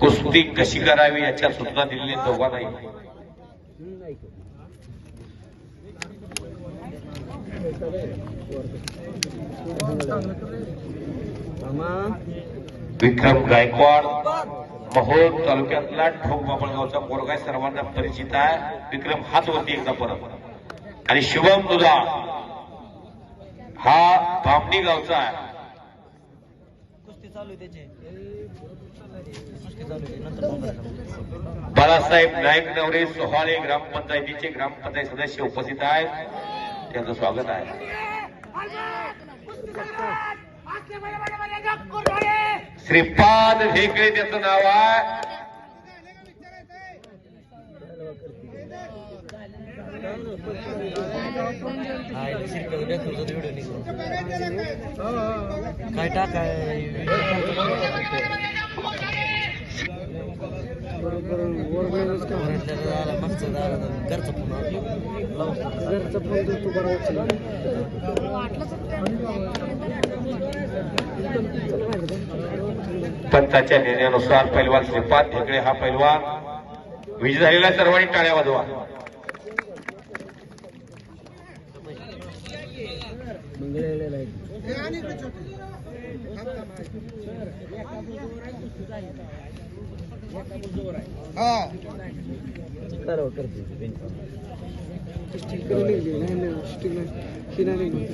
कुस्ती कशी करावी याच्या सूचना दिलेल्या दोघांनाही. विक्रम गायकवाड महोद तालुक्यातला ठोक बापळगावचा पोरगा आहे, सर्वांना परिचित आहे. विक्रम हाच वरती एकदा परत. आणि शुभम दुधा हा बामणी गावचा आहे. बाळासाहेब नाईक नवरे सोहाळे ग्रामपंचायतीचे ग्रामपंचायत सदस्य उपस्थित आहेत. त्याचं स्वागत आहे. श्रीपाद ढेकळे त्याचं नाव आहे. काय टाकाय मागचं दारात घरचं फोन घरचं पंचाच्या निर्णयानुसार पैलवान श्रीपाद ढेकळे हा पैलवान विजय झालेला सर्वांनी टाळ्या वाजवा.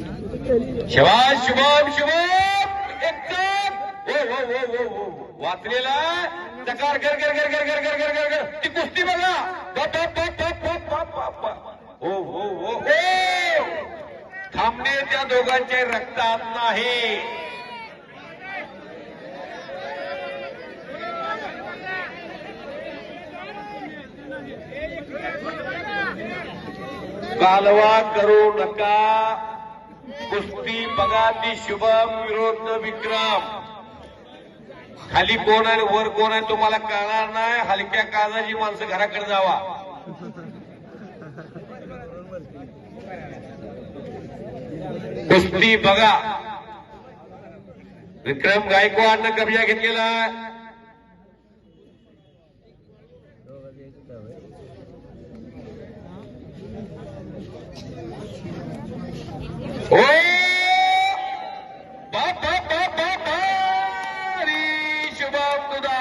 शिवाज शुभम शुभम एकदम हो हो हो हो हो वाचलेला चकार कर कर कर कर कर कर कर कर. कर ती कुस्ती बघा. बाप, बाप, बाप, बाप, बाप, बाप, बाप, बाप. हो हो हो हो थांबणे त्या दोघांच्या रक्तात नाही. कालवा करू नका. कुस्ती बघा ती शुभम विरोध विक्रम. खाली कोण आहे वर कोण आहे तुम्हाला कळणार नाही. हलक्या काळजाची माणसं घराकडे जावा. कुस्ती बघा. विक्रम गायकवाडनं कब्जा घेतलेला आहे ओ! बाप शुभम तुदा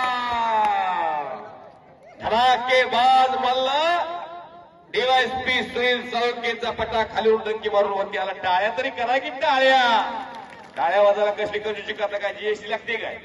धडाकेबाज मल्ला डीवायसपी सुनील साळुंकेचा पटा खाली डंकी मारून वरती आला. टाळ्या तरी करा की टाळ्या. टाळ्या वाजायला कशी कंजूशी करता काय? जीएसटी लागते काय?